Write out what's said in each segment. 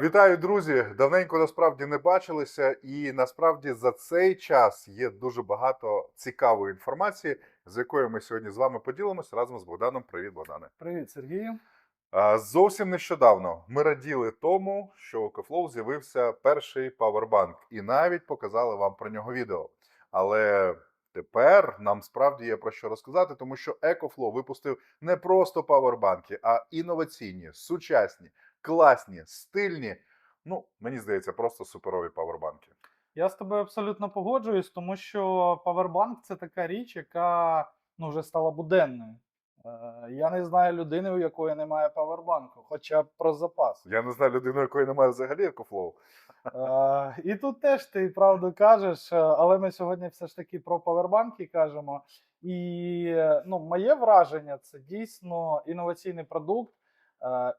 Вітаю, друзі! Давненько насправді не бачилися, і насправді за цей час є дуже багато цікавої інформації, з якою ми сьогодні з вами поділимося разом з Богданом. Привіт, Богдане! Привіт, Сергію. Зовсім нещодавно ми раділи тому, що у Кефлоу з'явився перший павербанк, і навіть показали вам про нього відео. Але тепер нам справді є про що розказати, тому що EcoFlow випустив не просто павербанки, а інноваційні, сучасні, класні, стильні. Ну, мені здається, просто суперові павербанки. Я з тобою абсолютно погоджуюсь, тому що павербанк це така річ, яка ну, вже стала буденною. Е, Я не знаю людини, у якої немає павербанку, хоча б про запас. Я не знаю людину, якої немає взагалі EcoFlow. Е, І тут теж ти правду кажеш, е, але ми сьогодні все ж таки про павербанки кажемо. І ну, моє враження це дійсно інноваційний продукт,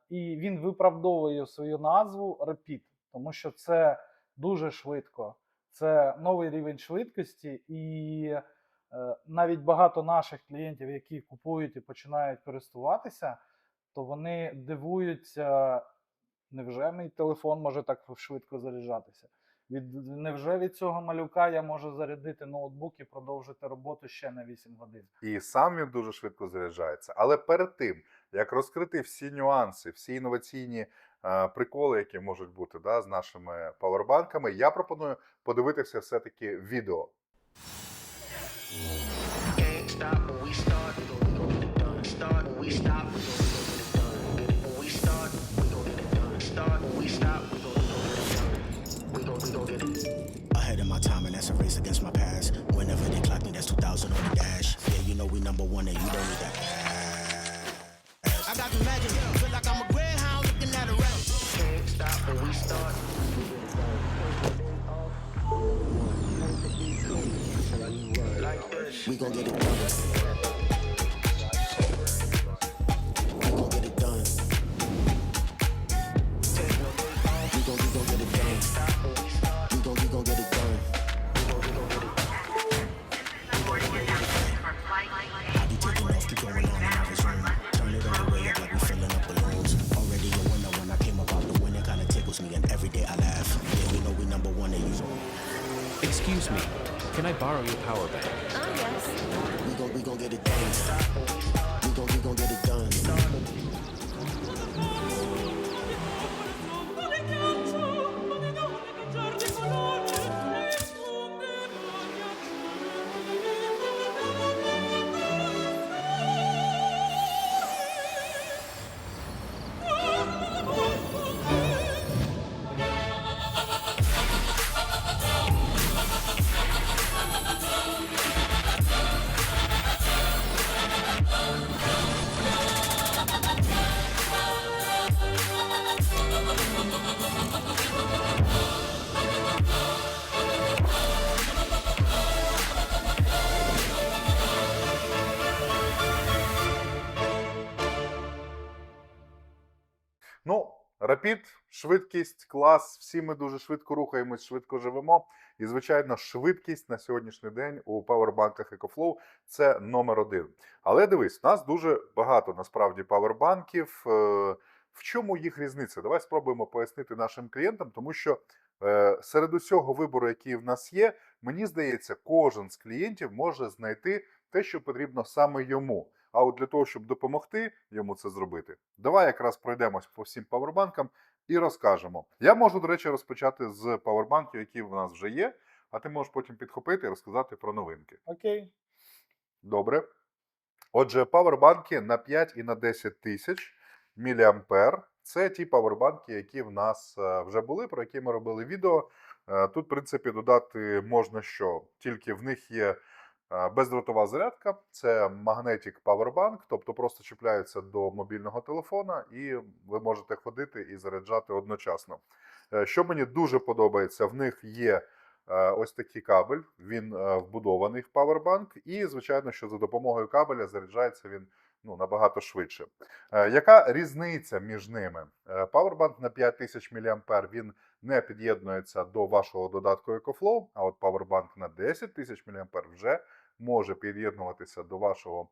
і він виправдовує свою назву Rapid, тому що це дуже швидко. Це новий рівень швидкості, і е, навіть багато наших клієнтів, які купують і починають користуватися, то вони дивуються, невже мій телефон може так швидко заряджатися? Від, невже від цього малюка я можу зарядити ноутбук і продовжити роботу ще на 8 годин? І сам він дуже швидко заряджається. Але перед тим, як розкрити всі нюанси, всі інноваційні е, приколи, які можуть бути да, з нашими павербанками, я пропоную подивитися все-таки відео. Ahead of my time, and that's a race against my past. Whenever they clock me, that's 2000 on the dash. Yeah, you know we number one, and you don't need that. I got the magic, feel like I'm a greyhound looking at a rat. Can't stop when we start. We gon' get it done. Швидкість, клас. Всі ми дуже швидко рухаємось, швидко живемо. І, звичайно, швидкість на сьогоднішній день у павербанках EcoFlow – це номер один. Але дивись, у нас дуже багато насправді павербанків. Е, В чому їх різниця? Давай спробуємо пояснити нашим клієнтам, тому що е, серед усього вибору, який в нас є, мені здається, кожен з клієнтів може знайти те, що потрібно саме йому. А от для того, щоб допомогти йому це зробити, давай якраз пройдемось по всім павербанкам і розкажемо. Я можу, до речі, розпочати з павербанків, які в нас вже є, а ти можеш потім підхопити і розказати про новинки. Окей. Добре. Отже, павербанки на 5 і на 10 тисяч міліампер. Це ті павербанки, які в нас е, вже були, про які ми робили відео. Е, Тут, в принципі, додати можна що. Тільки в них є бездротова зарядка, це Magnetic Powerbank, тобто просто чіпляється до мобільного телефона, і ви можете ходити і заряджати одночасно. Е, Що мені дуже подобається, в них є е, ось такий кабель, він е, вбудований в Powerbank, і, звичайно, що за допомогою кабеля заряджається він ну, набагато швидше. Яка різниця між ними? Powerbank на 5000 мА він не під'єднується до вашого додатку EcoFlow, а от Powerbank на 10 тисяч мА вже може під'єднуватися до вашого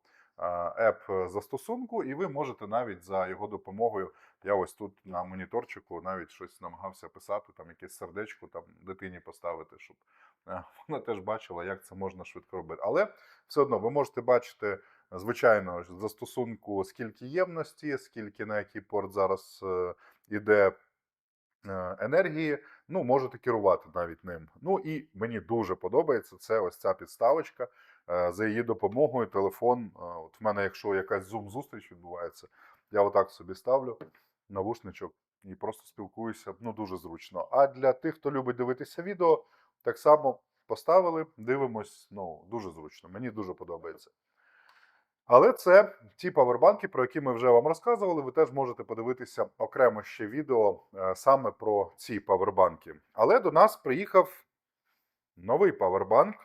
еп застосунку, і ви можете навіть за його допомогою. Я ось тут на моніторчику навіть щось намагався писати, там якесь сердечко там дитині поставити, щоб е, вона теж бачила, як це можна швидко робити. Але все одно ви можете бачити, звичайно, застосунку, скільки ємності, скільки на який порт зараз е, іде е, енергії. Ну, можете керувати навіть ним. Ну і мені дуже подобається це ось ця підставочка. Е, За її допомогою телефон. е, От в мене, якщо якась зум-зустріч відбувається, я отак собі ставлю навушничок і просто спілкуюся. Ну, дуже зручно. А для тих, хто любить дивитися відео, так само поставили, дивимось. Ну, дуже зручно. Мені дуже подобається. Але це ті павербанки, про які ми вже вам розказували. Ви теж можете подивитися окремо ще відео е, саме про ці павербанки. Але до нас приїхав новий павербанк,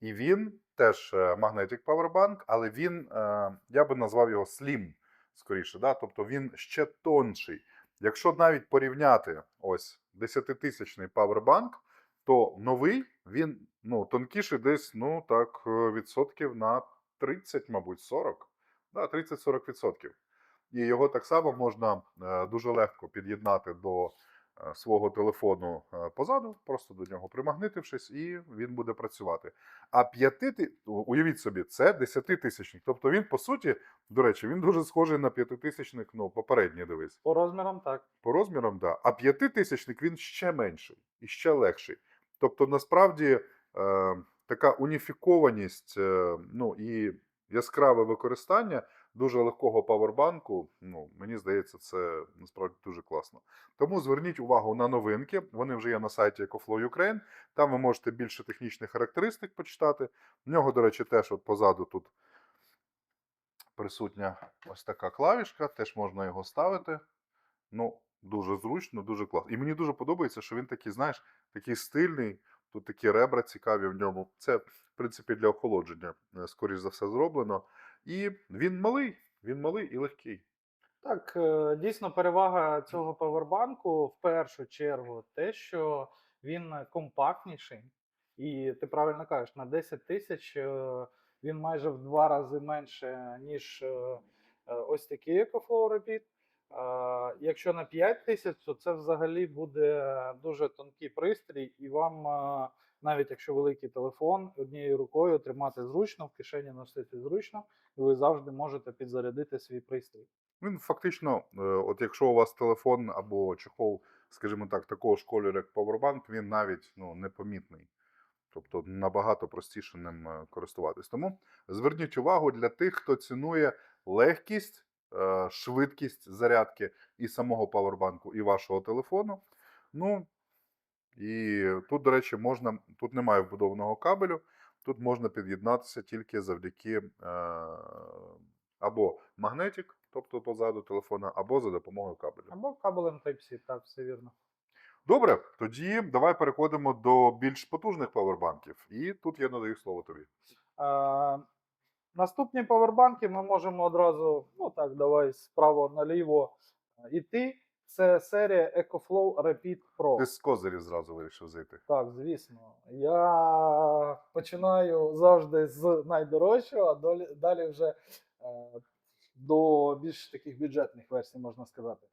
і він теж е, Magnetic Powerbank, але він, е, я би назвав його Slim, скоріше. Да? Тобто він ще тонший. Якщо навіть порівняти ось 10-тисячний павербанк, то новий він ну, тонкіший десь ну, так, відсотків на 30, мабуть, 40. Да, 30-40 відсотків. І його так само можна е, дуже легко під'єднати до е, свого телефону е, позаду, просто до нього примагнитившись, і він буде працювати. А 5 ти... уявіть собі, це 10 тисячник. Тобто він, по суті, до речі, він дуже схожий на 5 тисячник, ну, попередній дивись. По розмірам так. По розмірам, да. А п'ятитисячник він ще менший і ще легший. Тобто, насправді, е, така уніфікованість е, ну, і яскраве використання дуже легкого павербанку, ну, мені здається, це насправді дуже класно. Тому зверніть увагу на новинки. Вони вже є на сайті EcoFlow Ukraine. Там ви можете більше технічних характеристик почитати. В нього, до речі, теж от позаду тут присутня ось така клавішка, теж можна його ставити. Ну, дуже зручно, дуже класно. І мені дуже подобається, що він такий, знаєш, такий стильний. Тут такі ребра цікаві в ньому. Це, в принципі, для охолодження, е, скоріш за все, зроблено. І він малий, він малий і легкий. Так, е, дійсно, перевага цього павербанку в першу чергу те, що він компактніший, і ти правильно кажеш, на 10 тисяч е, він майже в два рази менше, ніж ось такий EcoFlow. Е, Якщо на 5 тисяч, то це взагалі буде дуже тонкий пристрій, і вам, е, навіть якщо великий телефон, однією рукою тримати зручно, в кишені носити зручно, і ви завжди можете підзарядити свій пристрій. Він фактично, е, от якщо у вас телефон або чехол, скажімо так, такого ж кольору, як Powerbank, він навіть ну, непомітний. Тобто набагато простіше ним е, користуватись. Тому зверніть увагу для тих, хто цінує легкість, е, швидкість зарядки і самого павербанку, і вашого телефону. Ну і тут, до речі, можна, тут немає вбудованого кабелю, тут можна під'єднатися тільки завдяки е, або магнетик, тобто позаду телефона, або за допомогою кабелю. Або кабелем Type-C, так, все вірно. Добре, тоді давай переходимо до більш потужних павербанків. І тут я надаю слово тобі. Наступні павербанки ми можемо одразу, ну так, давай справа наліво е, іти. Це серія EcoFlow Rapid Pro. Ти з козирів зразу вирішив зайти. Так, звісно. Я починаю завжди з найдорожчого, а долі- далі вже е, до більш таких бюджетних версій, можна сказати.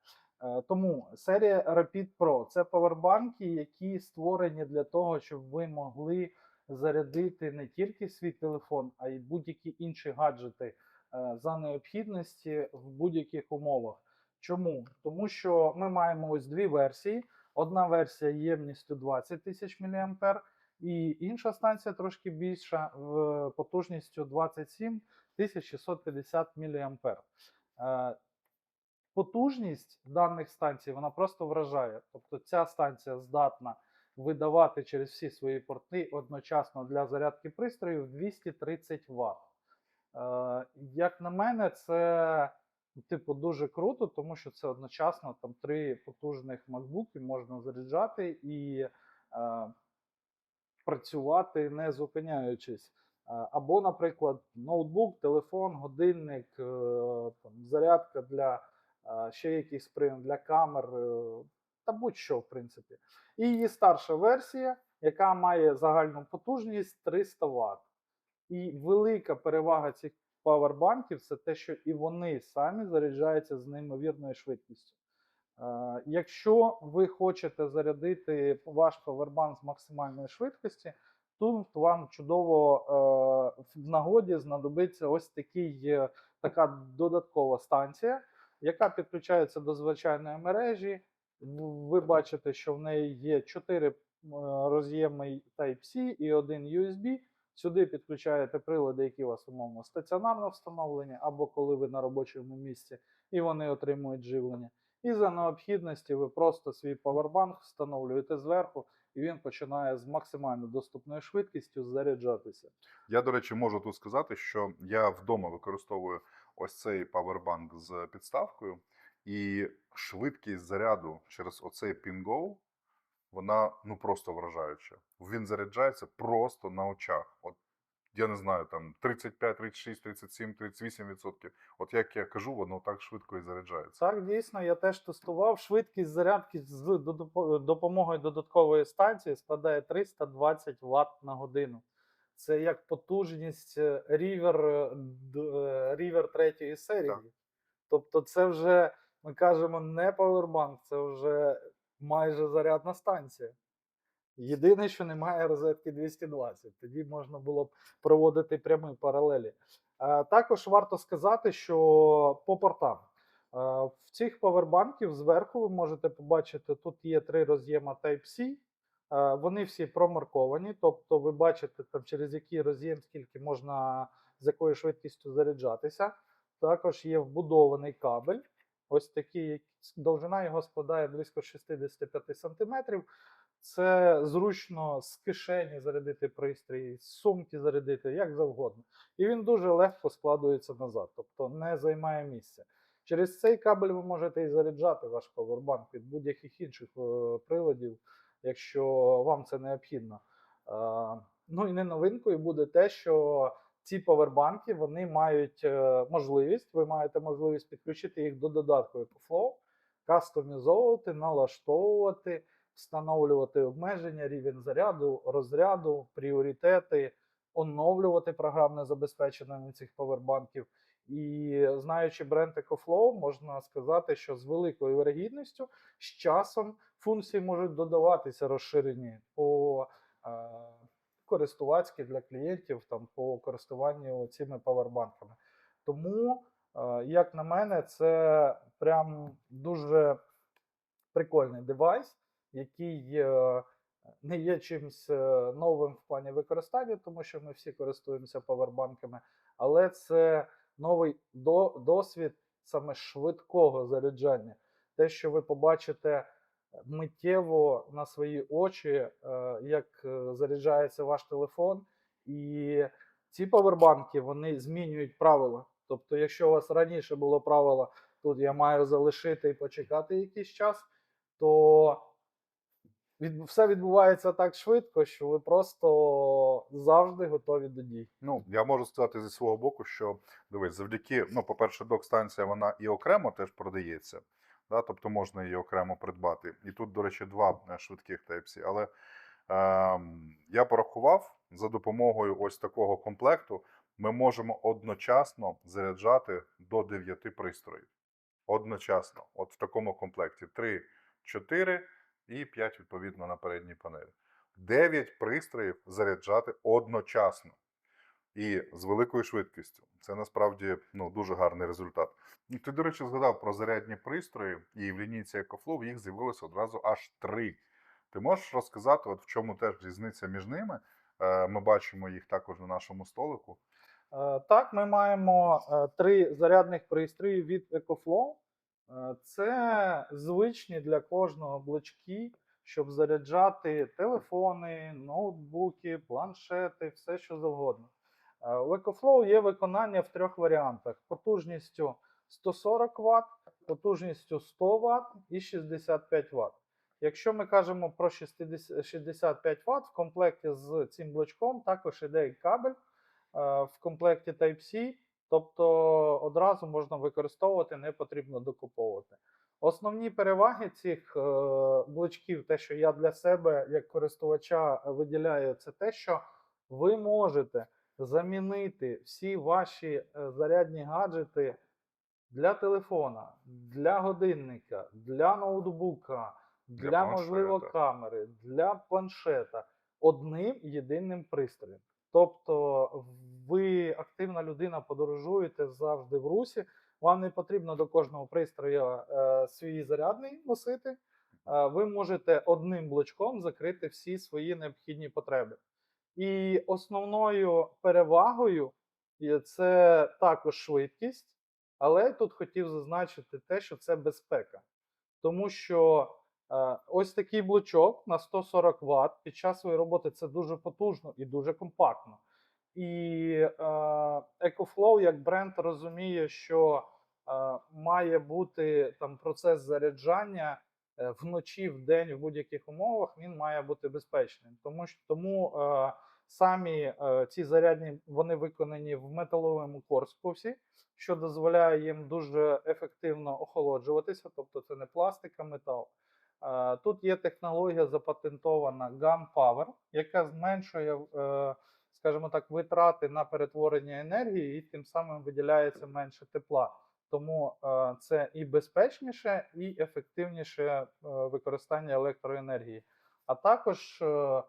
Е, Тому серія Rapid Pro це павербанки, які створені для того, щоб ви могли зарядити не тільки свій телефон, а й будь-які інші гаджети е, за необхідності в будь-яких умовах. Чому? Тому що ми маємо ось дві версії. Одна версія ємністю 20 тисяч мА, і інша станція трошки більша в потужністю 27 650 мА. Е, Потужність даних станцій вона просто вражає. Тобто ця станція здатна видавати через всі свої порти одночасно для зарядки пристроїв 230 Вт. Е, Як на мене, це типу дуже круто, тому що це одночасно там три потужних MacBook можна заряджати і е, працювати не зупиняючись. Е, Або, наприклад, ноутбук, телефон, годинник, е, там, зарядка для е, ще якийсь прийом для камер та будь-що, в принципі. І її старша версія, яка має загальну потужність 300 Вт. І велика перевага цих павербанків це те, що і вони самі заряджаються з неймовірною швидкістю. Е, Якщо ви хочете зарядити ваш павербанк з максимальної швидкості, тут вам чудово е, в нагоді знадобиться ось такий, е, така додаткова станція, яка підключається до звичайної мережі. Ви бачите, що в неї є 4 роз'єми Type-C і один USB. Сюди підключаєте прилади, які у вас умовно стаціонарно встановлені, або коли ви на робочому місці і вони отримують живлення. І за необхідності ви просто свій павербанк встановлюєте зверху, і він починає з максимально доступною швидкістю заряджатися. Я, до речі, можу тут сказати, що я вдома використовую ось цей павербанк з підставкою, і швидкість заряду через оцей PinGo, вона ну просто вражаюча. Він заряджається просто на очах. От я не знаю, там 35, 36, 37, 38 відсотків. От як я кажу, воно так швидко і заряджається. Так, дійсно, я теж тестував. Швидкість зарядки з допомогою додаткової станції складає 320 Вт на годину. Це як потужність е, River, е, е, третьої серії. Так. Тобто, це вже, ми кажемо, не павербанк, це вже майже зарядна станція. Єдине, що немає розетки 220, тоді можна було б проводити прямі паралелі. Е, Також варто сказати, що по портам. Е, В цих павербанків зверху ви можете побачити, тут є три роз'єма Type-C. Е, Вони всі промарковані, тобто ви бачите, там, через який роз'єм скільки можна з якою швидкістю заряджатися. Також є вбудований кабель. Ось як- довжина його складає близько 65 см. Це зручно з кишені зарядити пристрій, з сумки зарядити, як завгодно. І він дуже легко складується назад, тобто не займає місця. Через цей кабель ви можете і заряджати ваш павербанк від будь-яких інших е, приладів, якщо вам це необхідно. Е, ну і не новинкою буде те, що ці павербанки вони мають е, можливість, ви маєте можливість підключити їх до додатку EcoFlow, кастомізовувати, налаштовувати, встановлювати обмеження, рівень заряду, розряду, пріоритети, оновлювати програмне забезпечення цих павербанків. І знаючи бренд EcoFlow, можна сказати, що з великою вирогідністю з часом функції можуть додаватися розширені по користувацьки для клієнтів там по користуванню цими павербанками. Тому, е, як на мене, це прям дуже прикольний девайс, який не є чимось е, новим в плані використання, тому що ми всі користуємося павербанками, але це новий досвід саме швидкого заряджання. Те, що ви побачите миттєво на свої очі, е, як е, заряджається ваш телефон, і ці павербанки вони змінюють правила. Тобто, якщо у вас раніше було правило, тут я маю залишити і почекати якийсь час, то від, все відбувається так швидко, що ви просто завжди готові до дій. Ну, я можу сказати зі свого боку, що дивись, завдяки, ну, по-перше, док-станція вона і окремо теж продається. Да, тобто можна її окремо придбати. І тут, до речі, два е, швидких Type-C. Але ем, я порахував за допомогою ось такого комплекту, ми можемо одночасно заряджати до 9 пристроїв. Одночасно, от в такому комплекті 3, 4 і 5, відповідно, на передній панелі. 9 пристроїв заряджати одночасно і з великою швидкістю. Це насправді ну, дуже гарний результат. І ти, до речі, згадав про зарядні пристрої, і в лінійці EcoFlow їх з'явилося одразу аж три. Ти можеш розказати, от в чому теж різниця між ними? Е, Ми бачимо їх також на нашому столику. Е, Так, ми маємо е, три зарядних пристрої від EcoFlow. Це звичні для кожного блочки, щоб заряджати телефони, ноутбуки, планшети, все що завгодно. Е, У EcoFlow є виконання в трьох варіантах: потужністю 140 Вт, потужністю 100 Вт і 65 Вт. Якщо ми кажемо про 60 65 Вт, в комплекті з цим блочком також іде і кабель е, в комплекті Type-C, тобто одразу можна використовувати, не потрібно докуповувати. Основні переваги цих е, блочків, те, що я для себе як користувача виділяю, це те, що ви можете замінити всі ваші е, зарядні гаджети для телефона, для годинника, для ноутбука, Для для, можливо камери, для планшета одним єдиним пристроєм. Тобто ви активна людина, подорожуєте завжди в русі. Вам не потрібно до кожного пристрою е, свій зарядний носити. Е, ви можете одним блочком закрити всі свої необхідні потреби. І основною перевагою це також швидкість, але тут хотів зазначити те, що це безпека. Тому що е, ось такий блочок на 140 Вт під час своєї роботи це дуже потужно і дуже компактно. І е, EcoFlow як бренд розуміє, що е, має бути там процес заряджання вночі, в день, в будь-яких умовах, він має бути безпечним. Тому тому самі е, ці зарядні вони виконані в металовому корпусі, що дозволяє їм дуже ефективно охолоджуватися, тобто це не пластик, а метал. Е, Тут є технологія запатентована Gun Power, яка зменшує, е, скажімо так, витрати на перетворення енергії, і тим самим виділяється менше тепла. Тому е, це і безпечніше, і ефективніше е, використання електроенергії. А також е,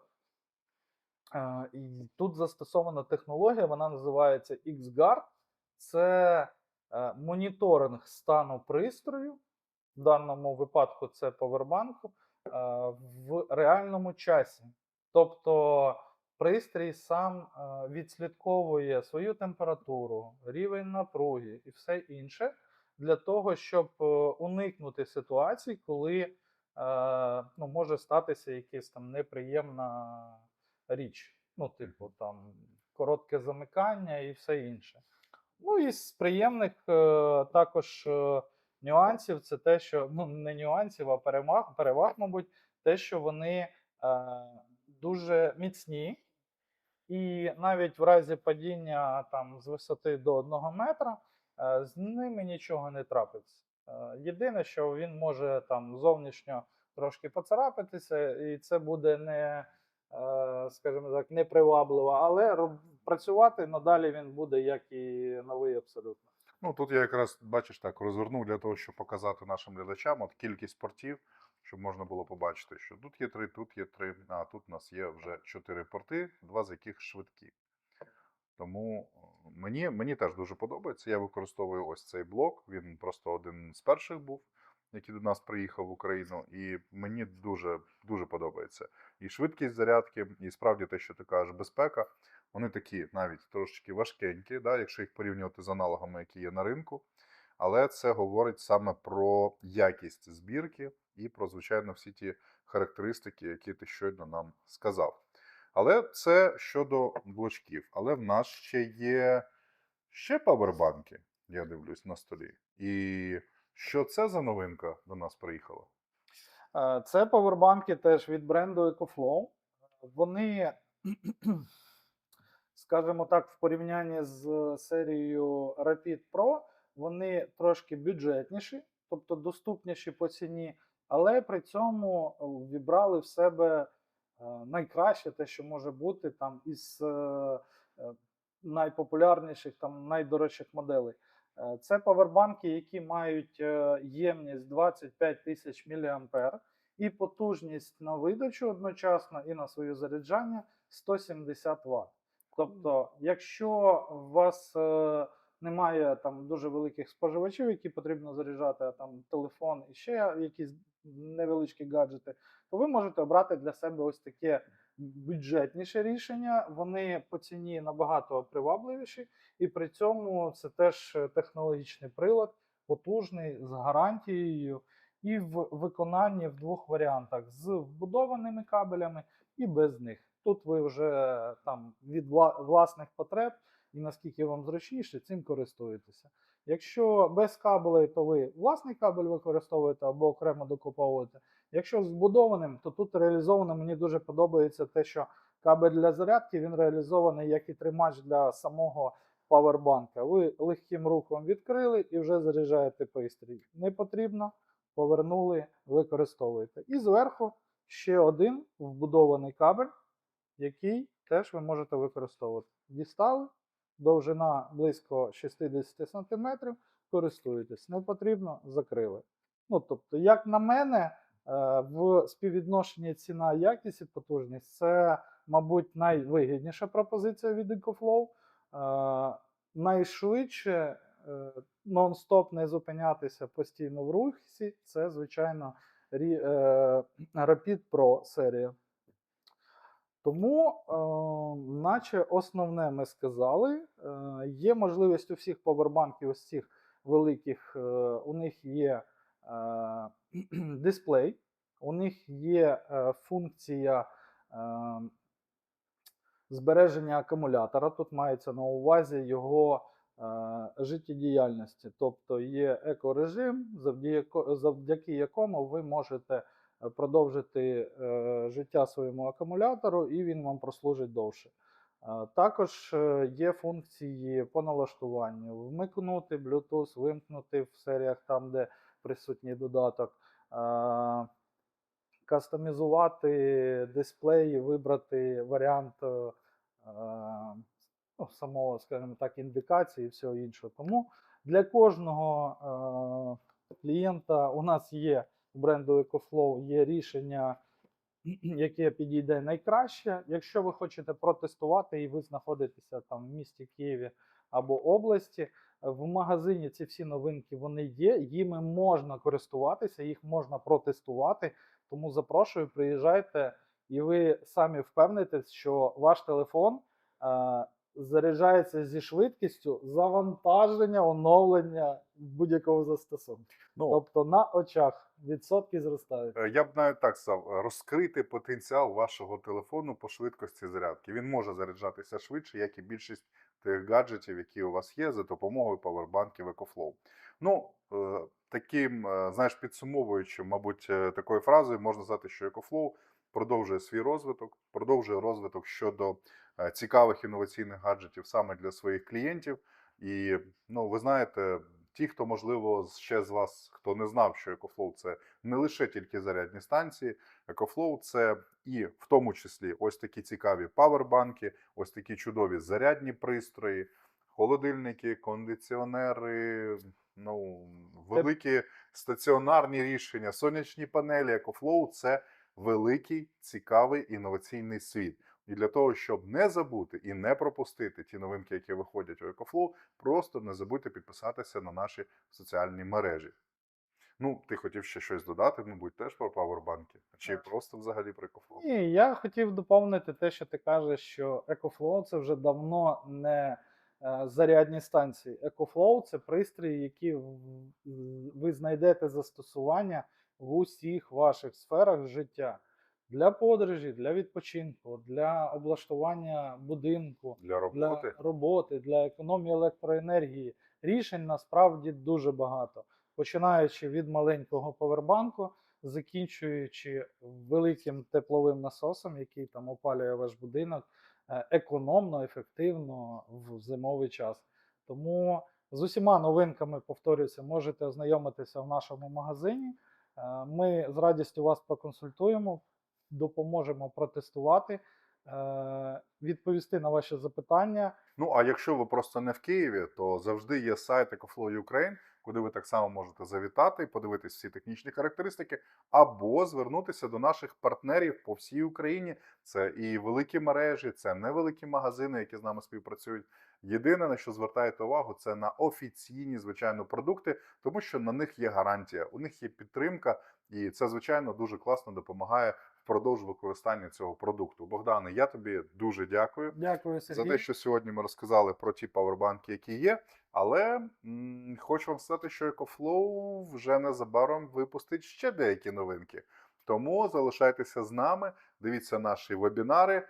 і тут застосована технологія, вона називається XGuard. Це е, моніторинг стану пристрою, в даному випадку це повербанку, е, в реальному часі. Тобто пристрій сам е, відслідковує свою температуру, рівень напруги і все інше для того, щоб е, уникнути ситуацій, коли е, ну, може статися якась там неприємна річ. Ну, типу, там коротке замикання і все інше. Ну і з приємних е, також е, нюансів це те, що ну не нюансів, а переваг, переваг, мабуть, те, що вони е, дуже міцні, і навіть в разі падіння там з висоти до 1 метра е, з ними нічого не трапиться. Е, єдине, що він може там зовнішньо трошки поцарапатися, і це буде не, скажімо так, непривабливо, але працювати надалі він буде як і новий абсолютно. Ну, тут я якраз, бачиш, так розвернув для того, щоб показати нашим глядачам от кількість портів, щоб можна було побачити, що тут є три, тут є три, а тут у нас є вже чотири порти, два з яких швидкі. Тому е, мені, мені теж дуже подобається. Я використовую ось цей блок. Він просто один з перших був, який до нас приїхав в Україну. І мені дуже, дуже подобається. І швидкість зарядки, і справді те, що ти кажеш, безпека. Вони такі навіть трошечки важкенькі, да, якщо їх порівнювати з аналогами, які є на ринку. Але це говорить саме про якість збірки і про, звичайно, всі ті характеристики, які ти щойно нам сказав. Але це щодо блочків. Але в нас ще є ще павербанки, я дивлюсь на столі. І що це за новинка до нас приїхала? Е, Це павербанки теж від бренду EcoFlow. Вони, скажімо так, в порівнянні з серією Rapid Pro, вони трошки бюджетніші, тобто доступніші по ціні, але при цьому вібрали в себе е, найкраще те, що може бути там із е, найпопулярніших, там найдорожчих моделей. Е, Це павербанки, які мають е, ємність 25 тисяч мА і потужність на видачу одночасно і на своє заряджання 170 Вт. Тобто, якщо у вас е, немає там дуже великих споживачів, які потрібно заряджати, а там телефон і ще якісь невеличкі гаджети, то ви можете обрати для себе ось таке бюджетніше рішення. Вони по ціні набагато привабливіші, і при цьому це теж технологічний прилад, потужний з гарантією, і в виконанні в двох варіантах: з вбудованими кабелями і без них. Тут ви вже там від власних потреб і наскільки вам зручніше, цим користуєтеся. Якщо без кабелей, то ви власний кабель використовуєте або окремо докуповуєте. Якщо з вбудованим, то тут реалізовано мені дуже подобається те, що кабель для зарядки він реалізований як і тримач для самого павербанка. Ви легким рухом відкрили і вже заряджаєте пристрій. Не потрібно, повернули, використовуєте. І зверху ще один вбудований кабель, який теж ви можете використовувати. Дістали, довжина близько 60 см, користуєтесь. Не потрібно, закрили. Ну, тобто, як на мене, в співвідношенні ціна якість і потужність це, мабуть, найвигідніша пропозиція від EcoFlow. Е, Найшвидше е, нон-стоп не зупинятися постійно в русі, це, звичайно, е, Rapid Pro серія. Тому, е, наче основне ми сказали, е, є можливість у всіх повербанків, ось цих великих, е, у них є е, дисплей, у них є е, функція е, збереження акумулятора. Тут мається на увазі його е, життєдіяльності. Тобто є екорежим, завдяки, якому ви можете е, продовжити е, життя своєму акумулятору, і він вам прослужить довше. Е, Також е, є функції по налаштуванню: вмикнути Bluetooth, вимкнути в серіях там, де присутній додаток. е, Кастомізувати дисплей, вибрати варіант е, ну, самого, скажімо так, індикації і всього іншого. Тому для кожного е, клієнта у нас є бренду EcoFlow є рішення, яке підійде найкраще. Якщо ви хочете протестувати і ви знаходитеся там в місті Києві або області, в магазині ці всі новинки вони є, їми можна користуватися, їх можна протестувати. Тому запрошую, приїжджайте, і ви самі впевнитесь, що ваш телефон е, заряджається зі швидкістю завантаження, оновлення будь-якого застосунку. Ну, Тобто на очах відсотки зростають. Е, Я б навіть так сказав, розкрити потенціал вашого телефону по швидкості зарядки. Він може заряджатися швидше, як і більшість тих гаджетів, які у вас є, за допомогою павербанків EcoFlow. Ну, е, таким, е, знаєш, підсумовуючи, мабуть, е, такою фразою, можна сказати, що EcoFlow продовжує свій розвиток, продовжує розвиток щодо цікавих інноваційних гаджетів саме для своїх клієнтів. І ну, ви знаєте, ті, хто можливо ще з вас, хто не знав, що EcoFlow це не лише тільки зарядні станції, EcoFlow це і в тому числі ось такі цікаві павербанки, ось такі чудові зарядні пристрої, холодильники, кондиціонери, ну, великі стаціонарні рішення, сонячні панелі. EcoFlow це великий, цікавий інноваційний світ. І для того, щоб не забути і не пропустити ті новинки, які виходять у EcoFlow, просто не забудьте підписатися на наші соціальні мережі. Ну, ти хотів ще щось додати, мабуть, теж про павербанки, чи Так. просто взагалі про EcoFlow? Ні, я хотів доповнити те, що ти кажеш, що EcoFlow це вже давно не е, зарядні станції. EcoFlow це пристрої, які ви знайдете застосування в усіх ваших сферах життя. Для подорожі, для відпочинку, для облаштування будинку, Для роботи. для роботи, для економії електроенергії. Рішень насправді дуже багато. Починаючи від маленького повербанку, закінчуючи великим тепловим насосом, який там опалює ваш будинок е, економно, ефективно в зимовий час. Тому з усіма новинками, повторюся, можете ознайомитися в нашому магазині. Е, Ми з радістю вас проконсультуємо, допоможемо протестувати, е, відповісти на ваші запитання. Ну, а якщо ви просто не в Києві, то завжди є сайт EcoFlow Ukraine, куди ви так само можете завітати, подивитись всі технічні характеристики, або звернутися до наших партнерів по всій Україні. Це і великі мережі, це невеликі магазини, які з нами співпрацюють. Єдине, на що звертаєте увагу, це на офіційні, звичайно, продукти, тому що на них є гарантія, у них є підтримка, і це, звичайно, дуже класно допомагає впродовж використання цього продукту. Богдане, я тобі дуже дякую Дякую, за те, що сьогодні ми розказали про ті павербанки, які є. Але м, хочу вам сказати, що EcoFlow вже незабаром випустить ще деякі новинки. Тому залишайтеся з нами, дивіться наші вебінари,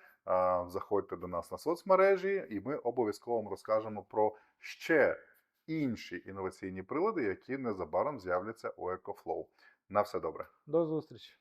заходьте до нас на соцмережі, і ми обов'язково вам розкажемо про ще інші інноваційні прилади, які незабаром з'являться у EcoFlow. На все добре. До зустрічі.